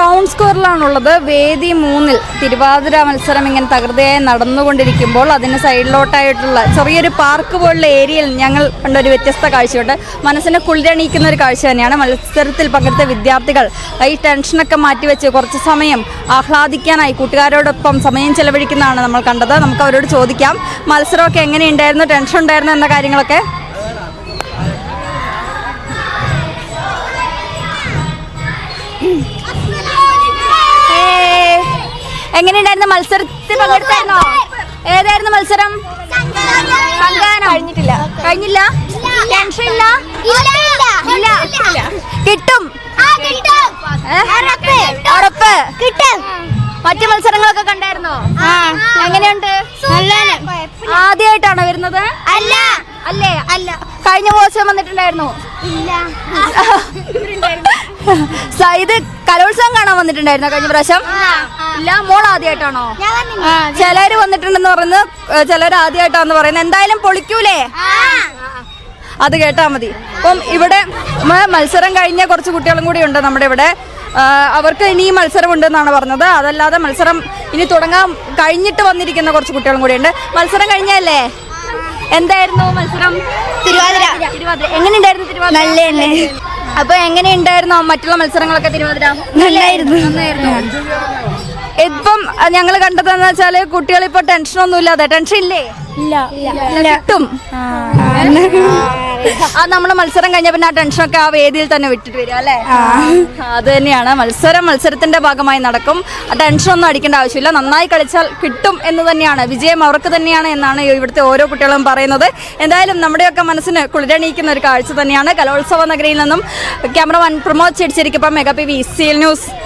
Town സ്ക്വയറിലാണുള്ളത്. വേദി മൂന്നിൽ തിരുവാതിര മത്സരം ഇങ്ങനെ തകൃതിയായി നടന്നുകൊണ്ടിരിക്കുമ്പോൾ അതിന് സൈഡിലോട്ടായിട്ടുള്ള ചെറിയൊരു പാർക്ക് പോലുള്ള ഏരിയയിൽ ഞങ്ങൾ കണ്ട ഒരു വ്യത്യസ്ത കാഴ്ചയുണ്ട്. മനസ്സിനെ കുളിരണിയിക്കുന്ന ഒരു കാഴ്ച തന്നെയാണ്. മത്സരത്തിൽ പങ്കെടുത്ത വിദ്യാർത്ഥികൾ ഈ ടെൻഷനൊക്കെ മാറ്റിവെച്ച് കുറച്ച് സമയം ആഹ്ലാദിക്കാനായി കൂട്ടുകാരോടൊപ്പം സമയം ചെലവഴിക്കുന്നതാണ് നമ്മൾ കണ്ടത്. നമുക്ക് അവരോട് ചോദിക്കാം മത്സരമൊക്കെ എങ്ങനെയുണ്ടായിരുന്നു? ടെൻഷൻ ഉണ്ടായിരുന്നു എന്ന കാര്യങ്ങളൊക്കെ എങ്ങനെയുണ്ടായിരുന്നു മത്സരത്തിൽ പങ്കെടുത്തായിരുന്നോ? ഏതായിരുന്നു മത്സരം? കഴിഞ്ഞിട്ടില്ല. കഴിഞ്ഞില്ല? ടെൻഷൻ ഇല്ല? ഇല്ല. കിട്ടും? ഉറപ്പ്. മറ്റു മത്സരങ്ങളൊക്കെ കണ്ടായിരുന്നോ? എങ്ങനെയുണ്ട്? ആദ്യമായിട്ടാണോ വരുന്നത്? അല്ല. അല്ലേ? അല്ല. കഴിഞ്ഞ പ്രാവശ്യം വന്നിട്ടുണ്ടായിരുന്നു. ഇല്ല. സ- ഇത് കലോത്സവം കാണാൻ വന്നിട്ടുണ്ടായിരുന്നോ കഴിഞ്ഞ പ്രാവശ്യം? ഇല്ല മോൾ ആദ്യമായിട്ടാണോ ചിലര് വന്നിട്ടുണ്ടെന്ന് പറയുന്നത് ചിലർ ആദ്യമായിട്ടാന്ന് പറയുന്നത്. എന്തായാലും പൊളിക്കൂലേ? അത് കേട്ടാ മതി. അപ്പം ഇവിടെ മത്സരം കഴിഞ്ഞ കുറച്ച് കുട്ടികളും കൂടി ഉണ്ട് നമ്മുടെ ഇവിടെ. അവർക്ക് ഇനിയും മത്സരം എന്നാണ് പറഞ്ഞത്. അതല്ലാതെ മത്സരം ഇനി തുടങ്ങാൻ കഴിഞ്ഞിട്ട് വന്നിരിക്കുന്ന കുറച്ച് കുട്ടികളും കൂടി ഉണ്ട്. മത്സരം കഴിഞ്ഞല്ലേ? എന്തായിരുന്നു മത്സരം? തിരുവാതിര. തിരുവാതിര. എങ്ങനെയുണ്ടായിരുന്നു തിരുവാതിര. അപ്പൊ എങ്ങനെയുണ്ടായിരുന്നു മറ്റുള്ള മത്സരങ്ങളൊക്കെ തിരുവാതിര? നല്ലായിരുന്നു. നന്നായിരുന്നു. ഇപ്പം ഞങ്ങൾ കണ്ടതെന്ന് വെച്ചാൽ കുട്ടികൾ ഇപ്പൊ ടെൻഷനൊന്നും ഇല്ലാതെ ടെൻഷൻ ഇല്ലേ? കിട്ടും. ആ. നമ്മൾ മത്സരം കഴിഞ്ഞ പിന്നെ ആ ടെൻഷൻ ഒക്കെ ആ വേദിയിൽ തന്നെ വിട്ടിട്ട് വരും അല്ലേ? അത് തന്നെയാണ്. മത്സരം മത്സരത്തിന്റെ ഭാഗമായി നടക്കും. ആ ടെൻഷൻ ഒന്നും അടിക്കേണ്ട ആവശ്യമില്ല. നന്നായി കളിച്ചാൽ കിട്ടും എന്ന് തന്നെയാണ്. വിജയം അവർക്ക് തന്നെയാണ് എന്നാണ് ഇവിടുത്തെ ഓരോ കുട്ടികളും പറയുന്നത്. എന്തായാലും നമ്മുടെയൊക്കെ മനസ്സിന് കുളിരണിയിക്കുന്ന ഒരു കാഴ്ച തന്നെയാണ്. കലോത്സവ നഗരിയിൽ നിന്നും cameraman Pramod ചേടിച്ചിരിക്കും mega P V C L news.